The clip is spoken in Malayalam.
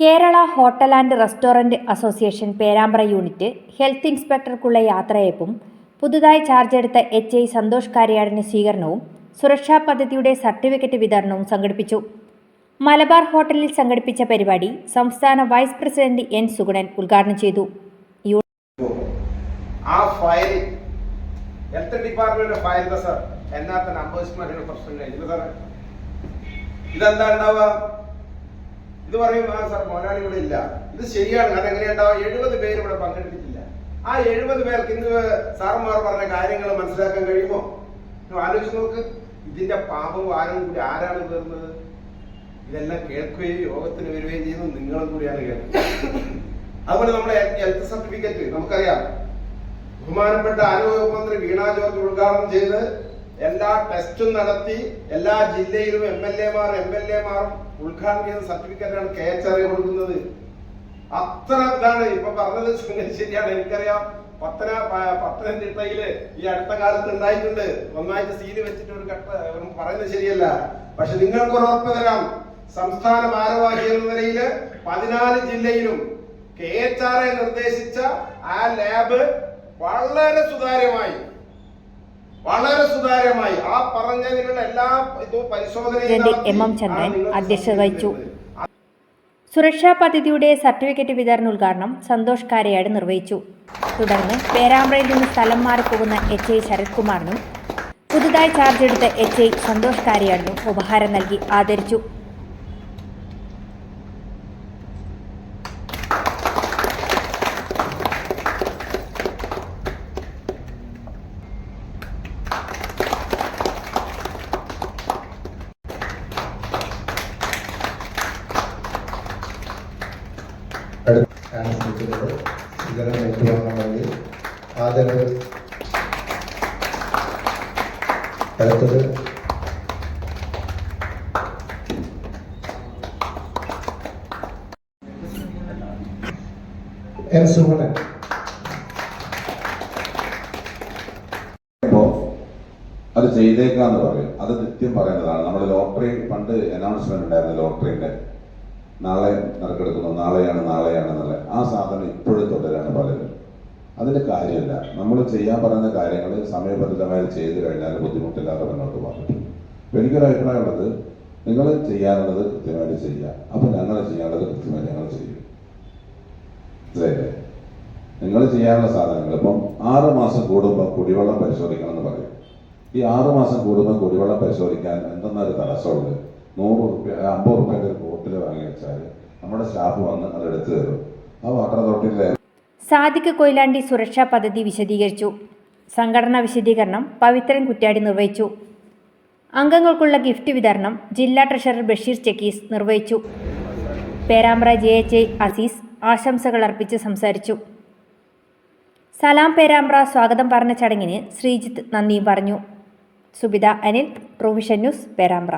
Kerala hotel and restaurant association Perambra unit health ഇൻസ്പെക്ടർക്കുള്ള യാത്രയപ്പും പുതുതായി ചാർജ് എടുത്ത എച്ച് ഐ സന്തോഷ് കാര്യാടിന് സ്വീകരണവും സുരക്ഷാ പദ്ധതിയുടെ സർട്ടിഫിക്കറ്റ് വിതരണവും സംഘടിപ്പിച്ചു. മലബാർ ഹോട്ടലിൽ സംഘടിപ്പിച്ച പരിപാടി സംസ്ഥാന വൈസ് പ്രസിഡന്റ് എൻ സുഗുണൻ ഉദ്ഘാടനം ചെയ്തു. ആ file health department file sir. എന്നാത്ത സാറേ ഇതെന്താ ഉണ്ടാവുക? ഇത് പറയും ആ സാർ മോനാളി ഇവിടെ ഇല്ല. ഇത് ശരിയാണ് അതെങ്ങനെയാ ഉണ്ടാവുക എഴുപത് പേര് ഇവിടെ പങ്കെടുത്തിട്ടില്ല. ആ എഴുപത് പേർക്ക് ഇന്ന് സാറന്മാർ പറഞ്ഞ കാര്യങ്ങൾ മനസ്സിലാക്കാൻ കഴിയുമോ? ആലോചിച്ച് നോക്ക്. ഇതിന്റെ പാപവും ആരും കൂടി ആരാണ് തീർന്നത്? ഇതെല്ലാം കേൾക്കുകയും യോഗത്തിന് വരികയും ചെയ്യുന്നത് നിങ്ങളും കൂടിയാണ് കേൾക്കുന്നത്. അതുപോലെ നമ്മുടെ ഹെൽത്ത് സർട്ടിഫിക്കറ്റ് നമുക്കറിയാം. ബഹുമാനപ്പെട്ട ആരോഗ്യ മന്ത്രി വീണ ജോർജ് ഉദ്ഘാടനം ചെയ്ത് എല്ലാ ടെസ്റ്റും നടത്തി എല്ലാ ജില്ലയിലും എം എൽ എമാർ എം എൽ എമാർ ഉദ്ഘാടനം ചെയ്ത സർട്ടിഫിക്കറ്റാണ് കെ എച്ച് ആർ കൊടുക്കുന്നത്. അത്ര ഇതാണ് ഇപ്പൊ പറഞ്ഞത് ശരിയാണ്. എനിക്കറിയാം പത്തന പത്തനംതിട്ടയിൽ ഈ അടുത്ത കാലത്ത് ഉണ്ടായിട്ടുണ്ട്. ഒന്നായിട്ട് സീൽ വെച്ചിട്ട് ഒരു കട്ട പറയുന്നത് ശരിയല്ല. പക്ഷെ നിങ്ങൾക്ക് ഒരു ഉറപ്പ് തരാം. സംസ്ഥാന ഭാരവാഹി എന്ന നിലയിൽ പതിനാല് ജില്ലയിലും കെ എച്ച് ആർ നിർദ്ദേശിച്ച ആ ലാബ് വളരെ സുതാര്യമായി വളരെ സുതാര്യമായി ആ പറഞ്ഞതിനുള്ള എല്ലാ ഇതും പ്രസിഡന്റ് എം എം ചന്ദ്രൻ അധ്യക്ഷത വഹിച്ചു. സുരക്ഷാ പദ്ധതിയുടെ സർട്ടിഫിക്കറ്റ് വിതരണ ഉദ്ഘാടനം സന്തോഷ് കാരയാട് നിർവഹിച്ചു. തുടർന്ന് പേരാമ്പ്രയിൽ നിന്ന് സ്ഥലം മാറിപ്പോകുന്ന എച്ച് ഐ ശരത് കുമാറിനും പുതുതായി ചാർജ് എടുത്ത എച്ച് ഐ സന്തോഷ് കാരയാടിനും ഉപഹാരം നൽകി ആദരിച്ചു. അടുത്താണ് ശ്രമിക്കുന്നത് ഇതരം ഏറ്റുവാങ്ങണമെങ്കിൽ ആദരവ് അടുത്തത് എം സുമണൻ അത് ചെയ്തേക്കാന്ന് പറയും. അത് നിത്യം പറയുന്നതാണ് നമ്മൾ ലോട്ടറി പണ്ട് അനൗൺസ്മെന്റ് ഉണ്ടായിരുന്നു ലോട്ടറിന്റെ നാളെ നറുക്കെടുക്കുന്നു നാളെയാണ് നാളെയാണ് നാളെ ആ സാധനം ഇപ്പോഴും തുടരാണ് പലരും. അതിന്റെ കാര്യമില്ല. നമ്മൾ ചെയ്യാൻ പറയുന്ന കാര്യങ്ങൾ സമയബന്ധിതമായി ചെയ്തു കഴിഞ്ഞാൽ ബുദ്ധിമുട്ടില്ലാതെ മുന്നോട്ട് പോകാൻ പറ്റും. അപ്പൊ എനിക്കൊരു അഭിപ്രായമുള്ളത് നിങ്ങൾ ചെയ്യാനുള്ളത് കൃത്യമായിട്ട് ചെയ്യുക. അപ്പൊ ഞങ്ങൾ ചെയ്യാനുള്ളത് കൃത്യമായി ഞങ്ങൾ ചെയ്യും. മനസ്സിലായില്ലേ? നിങ്ങൾ ചെയ്യാനുള്ള സാധനങ്ങൾ ഇപ്പം ആറ് മാസം കൂടുമ്പോൾ കുടിവെള്ളം പരിശോധിക്കണം എന്ന് പറയും. ഈ ആറ് മാസം കൂടുമ്പോൾ കുടിവെള്ളം പരിശോധിക്കാൻ എന്തെന്നൊരു തടസ്സമുണ്ട്? നൂറ് റുപ്യ അമ്പത് റുപ്യന്റെ ഒരു ബോട്ടിൽ വാങ്ങി വെച്ചാൽ നമ്മുടെ സ്റ്റാഫ് വന്ന് അത് എടുത്തു തരും. ആ വാട്ടർ അതോറിറ്റിയിലെ സാദിഖ് കൊയിലാണ്ടി സുരക്ഷാ പദ്ധതി വിശദീകരിച്ചു. സംഘടനാ വിശദീകരണം പവിത്രൻ കുറ്റ്യാടി നിർവഹിച്ചു. അംഗങ്ങൾക്കുള്ള ഗിഫ്റ്റ് വിതരണം ജില്ലാ ട്രഷറർ ബഷീർ ചെക്കീസ് നിർവഹിച്ചു. Perambra J H I Azeez ആശംസകൾ അർപ്പിച്ച് സംസാരിച്ചു. സലാം പേരാമ്പ്ര സ്വാഗതം പറഞ്ഞ ചടങ്ങിന് ശ്രീജിത്ത് നന്ദിയും പറഞ്ഞു. Subitha Anil provision news Perambra.